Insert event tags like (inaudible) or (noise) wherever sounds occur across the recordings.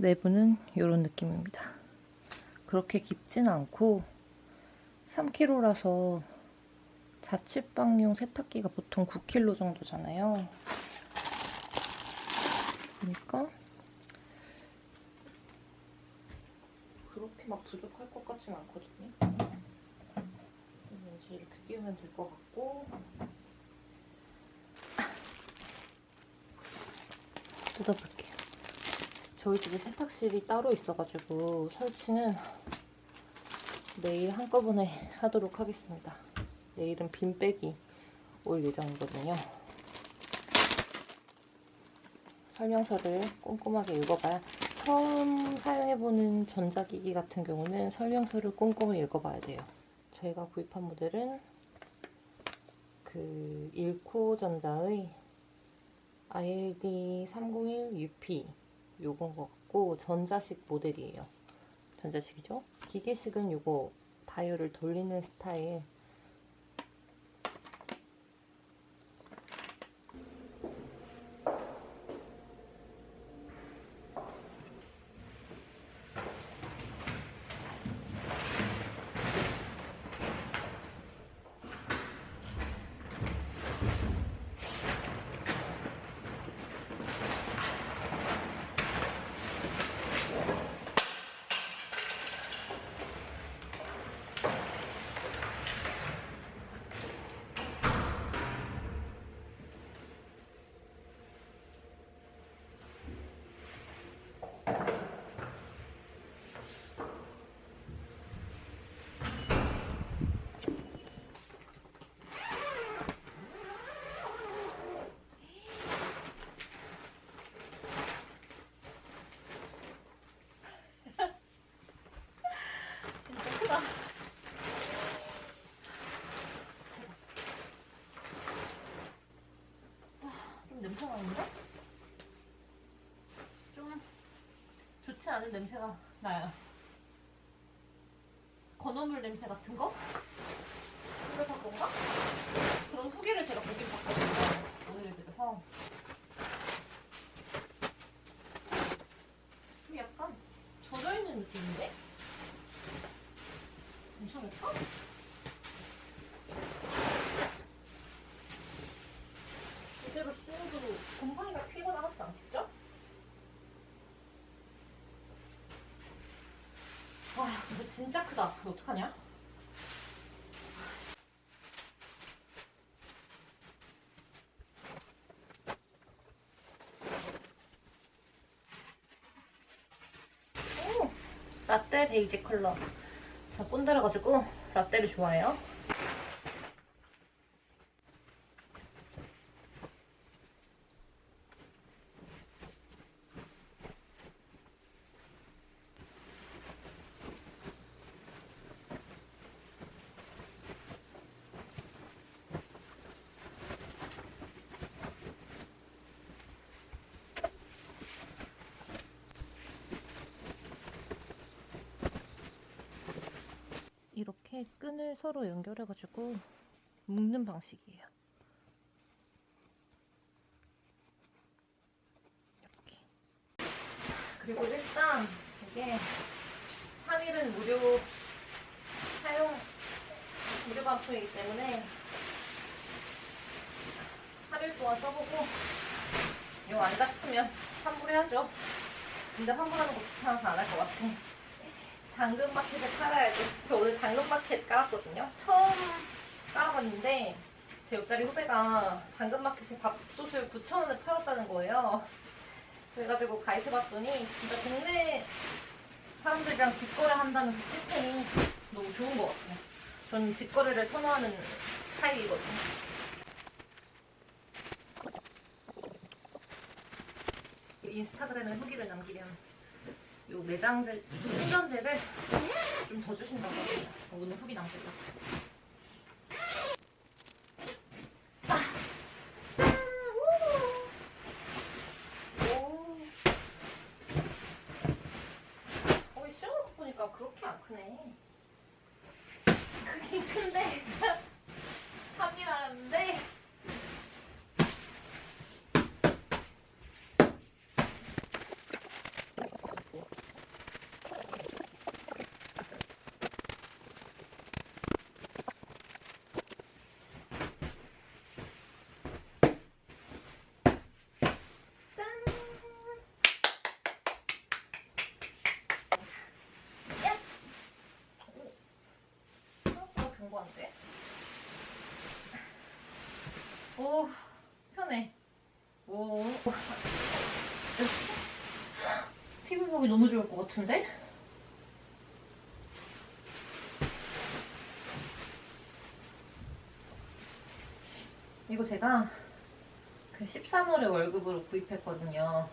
내부는 이런 느낌입니다. 그렇게 깊진 않고 3kg라서 자취방용 세탁기가 보통 9kg 정도잖아요. 그러니까 그렇게 막 부족할 것 같진 않거든요. 왠지 이렇게 띄우면 될 것 같고 뜯어볼게요. 저희 집에 세탁실이 따로 있어가지고 설치는 내일 한꺼번에 하도록 하겠습니다. 내일은 빈백이 올 예정이거든요. 설명서를 꼼꼼하게 읽어봐야 처음 사용해보는 전자기기 같은 경우는 설명서를 꼼꼼히 읽어봐야 돼요. 저희가 구입한 모델은 그 일코전자의 ILD 301UP 요건 것 같고 전자식 모델이에요. 전자식이죠. 기계식은 요거 다이얼을 돌리는 스타일 진짜 크다. 아, 나는데? 좀 좋지 않은 냄새가 나요. 건어물 냄새 같은 거? 그래서 그런가? 그런 후기를 제가 보긴 봤거든요. 오늘의 집에서. 좀 약간 젖어있는 느낌인데? 괜찮을까? 제대로 쓰고도 곰팡이가 피거나 하지 않겠죠? 와, 이거 진짜 크다. 이거 어떡하냐? 오! 라떼 데이지 컬러. 저 꼰대라가지고 라떼를 좋아해요. 이렇게 끈을 서로 연결해가지고 묶는 방식이에요. 이렇게. 그리고 일단 이게 3일은 무료 사용 무료 반품이기 때문에 8일 동안 써보고 이거 아니다 싶으면 환불해야죠. 근데 환불하는 거 귀찮아서 안 할. 당근마켓에 팔아야지. 저 오늘 당근마켓 깔았거든요. 처음 깔아봤는데 제 옆자리 후배가 당근마켓에 밥솥을 9,000원에 팔았다는 거예요. 그래가지고 가입해봤더니 진짜 동네 사람들이랑 직거래 한다는 그 시스템이 너무 좋은 것 같아요. 저는 직거래를 선호하는 스타일이거든요. 인스타그램에 후기를 남기면 요 내장재, 충전재를 좀 더 주신다고 합니다. 오늘 후기 남길게요. 아! 어, 그렇게 안 크네. 크긴 큰데, (laughs) 합리하는데, 불편한데? 오, 편해. 오. TV 보기 너무 좋을 것 같은데? 이거 제가 그 13월에 월급으로 구입했거든요.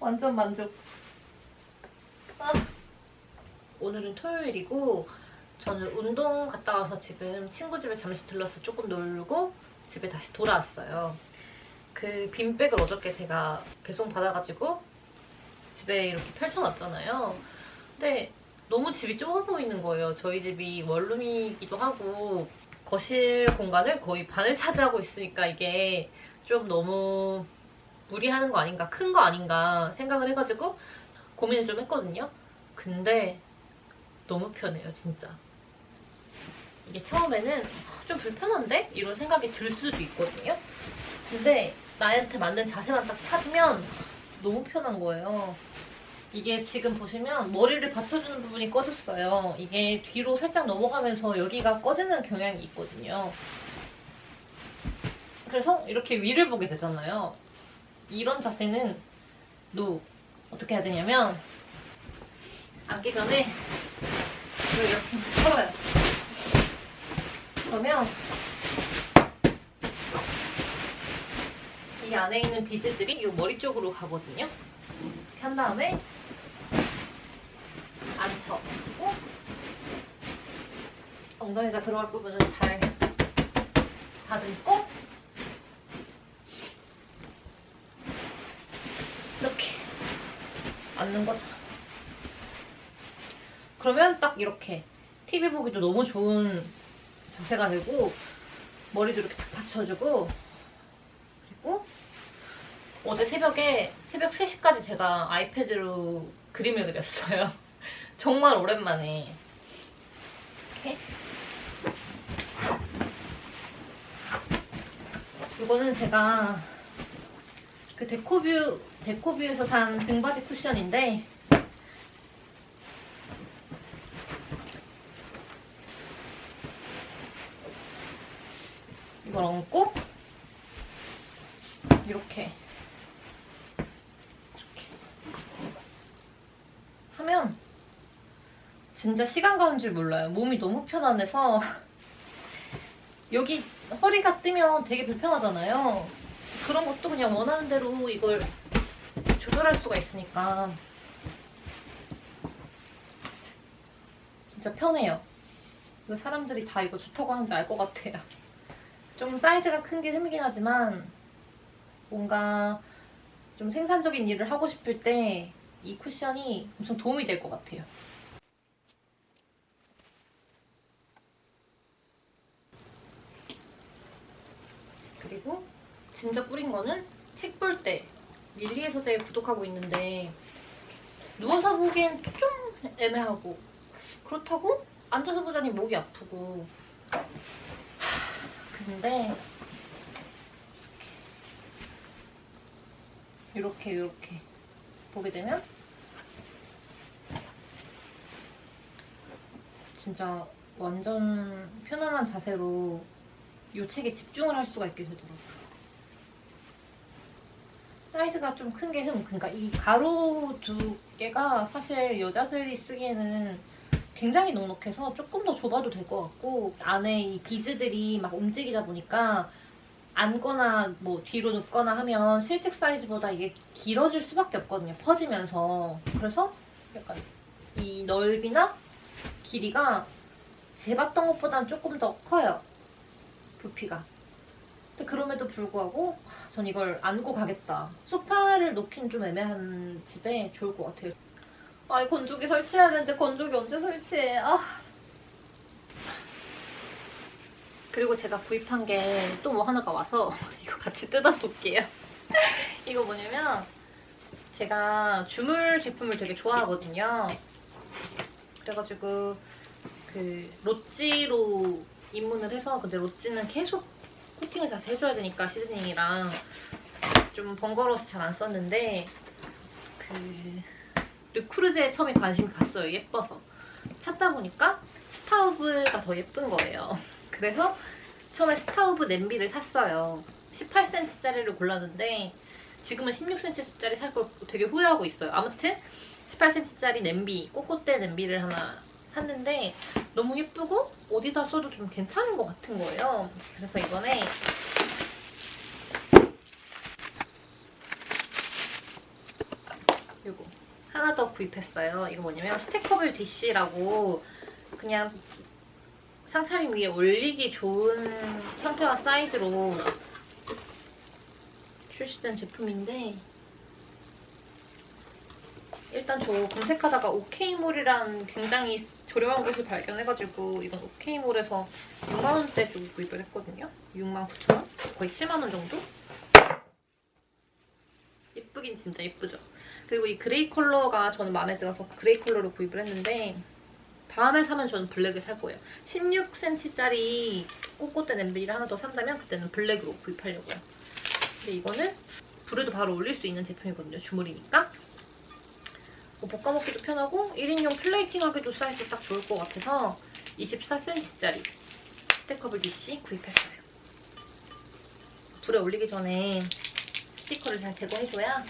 완전 만족. 아. 오늘은 토요일이고 저는 운동 갔다 와서 지금 친구 집에 잠시 들러서 조금 놀고 집에 다시 돌아왔어요. 그 빈백을 어저께 제가 배송 받아가지고 집에 이렇게 펼쳐놨잖아요. 근데 너무 집이 좁아 보이는 거예요. 저희 집이 원룸이기도 하고 거실 공간을 거의 반을 차지하고 있으니까 이게 좀 너무 무리하는 거 아닌가, 큰 거 아닌가 생각을 해가지고 고민을 좀 했거든요. 근데 너무 편해요, 진짜. 이게 처음에는 좀 불편한데? 이런 생각이 들 수도 있거든요. 근데 나한테 맞는 자세만 딱 찾으면 너무 편한 거예요. 이게 지금 보시면 머리를 받쳐주는 부분이 꺼졌어요. 이게 뒤로 살짝 넘어가면서 여기가 꺼지는 경향이 있거든요. 그래서 이렇게 위를 보게 되잖아요. 이런 자세는 또 어떻게 해야 되냐면 앉기 전에 이렇게 털어요. 그러면 이 안에 있는 비즈들이 이 머리 쪽으로 가거든요. 이렇게 한 다음에 앉혀. 그리고 엉덩이가 들어갈 부분은 잘 다듬고 이렇게 앉는 거죠. 그러면 딱 이렇게 TV 보기도 너무 좋은 자세가 되고 머리도 이렇게 탁 받쳐주고 그리고 어제 새벽에 새벽 3시까지 제가 아이패드로 그림을 그렸어요. (laughs) 정말 오랜만에 이렇게 이거는 제가 그 데코뷰 데코뷰에서 산 등받이 쿠션인데 이걸 얹고 이렇게 이렇게 하면 진짜 시간 가는 줄 몰라요. 몸이 너무 편안해서 여기 허리가 뜨면 되게 불편하잖아요. 그런 것도 그냥 원하는 대로 이걸 조절할 수가 있으니까 진짜 편해요. 왜 사람들이 다 이거 좋다고 하는지 알 것 같아요. 좀 사이즈가 큰 게 흠이긴 하지만 뭔가 좀 생산적인 일을 하고 싶을 때 이 쿠션이 엄청 도움이 될 것 같아요. 그리고 진짜 꿀인 거는 책 볼 때 밀리의 서재에 구독하고 있는데 누워서 보기엔 좀 애매하고 그렇다고 앉아서 보자니 목이 아프고 하, 근데 이렇게 이렇게 보게 되면 진짜 완전 편안한 자세로 이 책에 집중을 할 수가 있게 되더라고요. 사이즈가 좀 큰 게 흠. 그러니까 이 가로 두 개가 사실 여자들이 쓰기에는 굉장히 넉넉해서 조금 더 좁아도 될 것 같고 안에 이 비즈들이 막 움직이다 보니까 앉거나 뭐 뒤로 눕거나 하면 실책 사이즈보다 이게 길어질 수밖에 없거든요. 퍼지면서. 그래서 약간 이 넓이나 길이가 제 봤던 것보다는 조금 더 커요. 부피가. 근데 그럼에도 불구하고 하, 전 이걸 안고 가겠다. 소파를 놓긴 좀 애매한 집에 좋을 것 같아요. 아, 이 건조기 설치해야 되는데 건조기 언제 설치해? 아. 그리고 제가 구입한 게 또 뭐 하나가 와서 (laughs) 이거 같이 뜯어볼게요. (laughs) 이거 뭐냐면 제가 주물 제품을 되게 좋아하거든요. 그래가지고 그 로찌로 입문을 해서 근데 로찌는 계속 코팅을 다시 해줘야 되니까 시즈닝이랑 좀 번거로워서 잘 안 썼는데 그 르크르제에 처음에 관심이 갔어요. 예뻐서 찾다 보니까 스타우브가 더 예쁜 거예요. (laughs) 그래서 처음에 스타우브 냄비를 샀어요. 18cm짜리를 골랐는데 지금은 16cm짜리 살 걸 되게 후회하고 있어요. 아무튼 18cm짜리 냄비, 꼬꼬대 냄비를 하나 샀는데 너무 예쁘고 어디다 써도 좀 괜찮은 것 같은 거예요. 그래서 이번에 이거 하나 더 구입했어요. 이거 뭐냐면 스테커블 디쉬라고 그냥 상차림 위에 올리기 좋은 형태와 사이즈로 출시된 제품인데 일단 저 검색하다가 오케이몰이라는 굉장히 저렴한 곳을 발견해가지고 이건 오케이몰에서 6만원대 주고 구입을 했거든요. 6만 9천원? 거의 7만원 정도? 진짜 예쁘죠. 그리고 이 그레이 컬러가 저는 마음에 들어서 그레이 컬러로 구입을 했는데 다음에 사면 저는 블랙을 살 거예요. 16cm짜리 꼬꼬대 냄비를 하나 더 산다면 그때는 블랙으로 구입하려고요. 근데 이거는 불에도 바로 올릴 수 있는 제품이거든요. 주물이니까. 뭐 볶아먹기도 편하고 1인용 플레이팅하기도 사이즈 딱 좋을 것 같아서 24cm짜리 스테커블 디시 구입했어요. 불에 올리기 전에 스티커를 잘 제거해줘야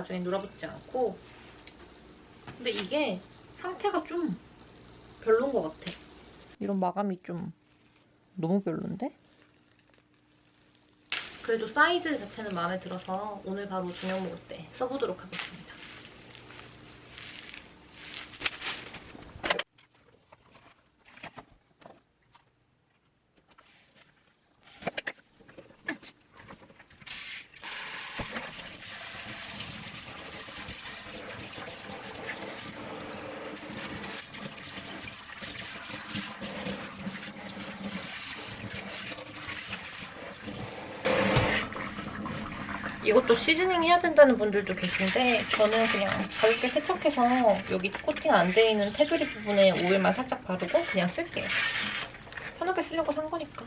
나중에 눌어붙지 않고 근데 이게 상태가 좀 별론 것 같아. 이런 마감이 좀 너무 별론데? 그래도 사이즈 자체는 마음에 들어서 오늘 바로 저녁 먹을 때 써보도록 하겠습니다. 이것도 시즈닝 해야 된다는 분들도 계신데 저는 그냥 가볍게 세척해서 여기 코팅 안 돼 있는 테두리 부분에 오일만 살짝 바르고 그냥 쓸게요. 편하게 쓰려고 산 거니까.